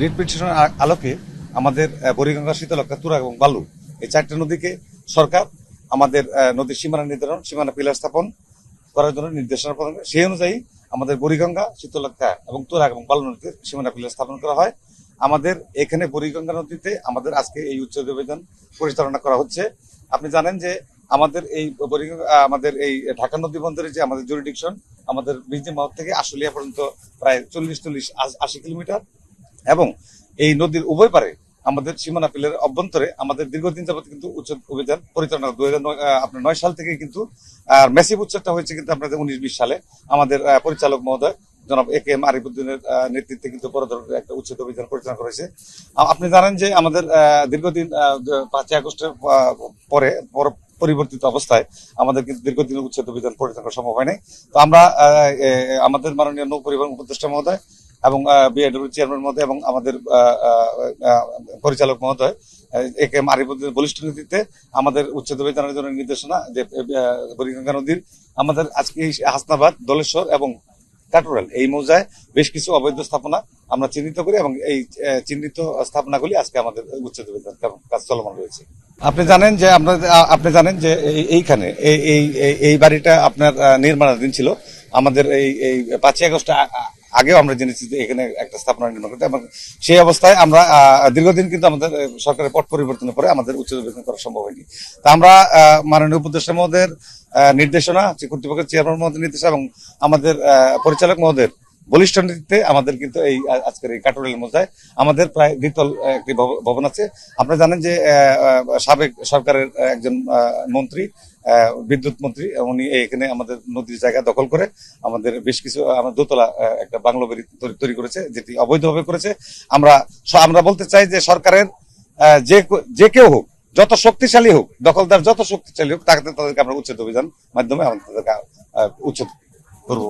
Writ পিটিশনের আলোকে আমাদের বুড়িগঙ্গা শীতলক্ষা তুরা এবং বালু, এই চারটি নদীকে সরকার আমাদের নদীর সীমানা নির্ধারণ, সীমানা পিলার স্থাপন করার জন্য নির্দেশনা প্রদান করে। সেই অনুযায়ী আমাদের বুড়িগঙ্গা শীতলক্ষা এবং তুরা এবং বালু নদীতে সীমানা পিলার স্থাপন করা হয়। আমাদের এখানে বুড়িগঙ্গা নদীতে আমাদের আজকে এই উচ্চ অভিযান পরিচালনা করা হচ্ছে। আপনি জানেন যে আমাদের এই আমাদের এই ঢাকা নদী বন্দরের যে আমাদের জুরিডিকশন আমাদের বিজনি মাহত থেকে আশুলিয়া পর্যন্ত প্রায় চল্লিশ চল্লিশ আশি কিলোমিটার। এবং এই নদীর উভয় পারে আমাদের সীমানা পিলের অভ্যন্তরে আমাদের দীর্ঘদিন যাবত কিন্তু উচ্ছেদ অভিযান পরিচালনা দুই হাজার নয় সাল থেকে কিন্তু মেসিভ উচ্ছেদটা হয়েছে কিন্তু আপনাদের উনিশ বিশ সালে। আমাদের পরিচালক মহোদয় জনাব এ কে এম আরিফুদ্দিনের নেতৃত্বে কিন্তু বড় ধরনের একটা উচ্ছেদ অভিযান পরিচালনা করা হয়েছে। আপনি জানেন যে আমাদের দীর্ঘদিন পাঁচই আগস্টের পরে, পর- পরিবর্তিত অবস্থায় আমাদের কিন্তু দীর্ঘদিন উচ্ছেদ অভিযান পরিচালনা সম্ভব হয়নি তো আমরা আমাদের মাননীয় নৌ পরিবহন উপদেষ্টা মহোদয় এবং বিআইডব্লিউ চেয়ারম্যান মহোদয় এবং আমাদের পরিচালক মহোদয় আহ, এ কে এম বলিষ্ঠ নীতিতে আমাদের উচ্ছেদ অভিযানের জন্য নির্দেশনা যে বুড়িগঙ্গা নদীর আমাদের আজকে হাসনাবাদ দলেশ্বর এবং কাটুরাল এই মৌজায় বেশ কিছু অবৈধ স্থাপনা আমরা চিহ্নিত করি এবং এই চিহ্নিত স্থাপনাগুলি আজকে আমাদের উচ্ছেদ অভিযান কাজ চলমান রয়েছে। আপনি জানেন যে আপনাদের আ- আপনি জানেন যে এই- এইখানে এই- এই বাড়িটা আপনার নির্মাণাধীন ছিল। আমাদের এই এই পাঁচই আগস্ট আগেও আমরা জেনেছি যে এখানে একটা স্থাপনা নির্মাণ করতে এবং সেই অবস্থায় আমরা দীর্ঘদিন কিন্তু আমাদের সরকারের পট পরিবর্তনের পরে আমাদের উচ্চ করা সম্ভব হয়নি। তা আমরা মাননীয় উপদেষ্টা মহোদয়ের নির্দেশনা কর্তৃপক্ষের চেয়ারম্যান মহোদয়ের নির্দেশনা এবং আমাদের পরিচালক মহোদয়ের বলিষ্ঠ নেতৃত্বে আমাদের কিন্তু এই আজকের এই কাটুরেল মোজায় আমাদের প্রায় দ্বিতল একটি ভবন আছে। আপনারা জানেন যে সাবেক সরকারের একজন মন্ত্রী বিদ্যুৎ মন্ত্রী উনি এখানে আমাদের নদীর জায়গা দখল করে আমাদের বেশ কিছু আমার দোতলা একটা বাংলো বাড়ি তৈরি- করেছে যেটি অবৈধভাবে করেছে। আমরা আমরা বলতে চাই যে সরকারের যে যে কেউ হোক যত শক্তিশালী হোক দখলদার যত শক্তিশালী হোক তাকে তাদেরকে আমরা উচ্ছেদ অভিযান মাধ্যমে আমাদের তাদেরকে, উচ্ছেদ করব।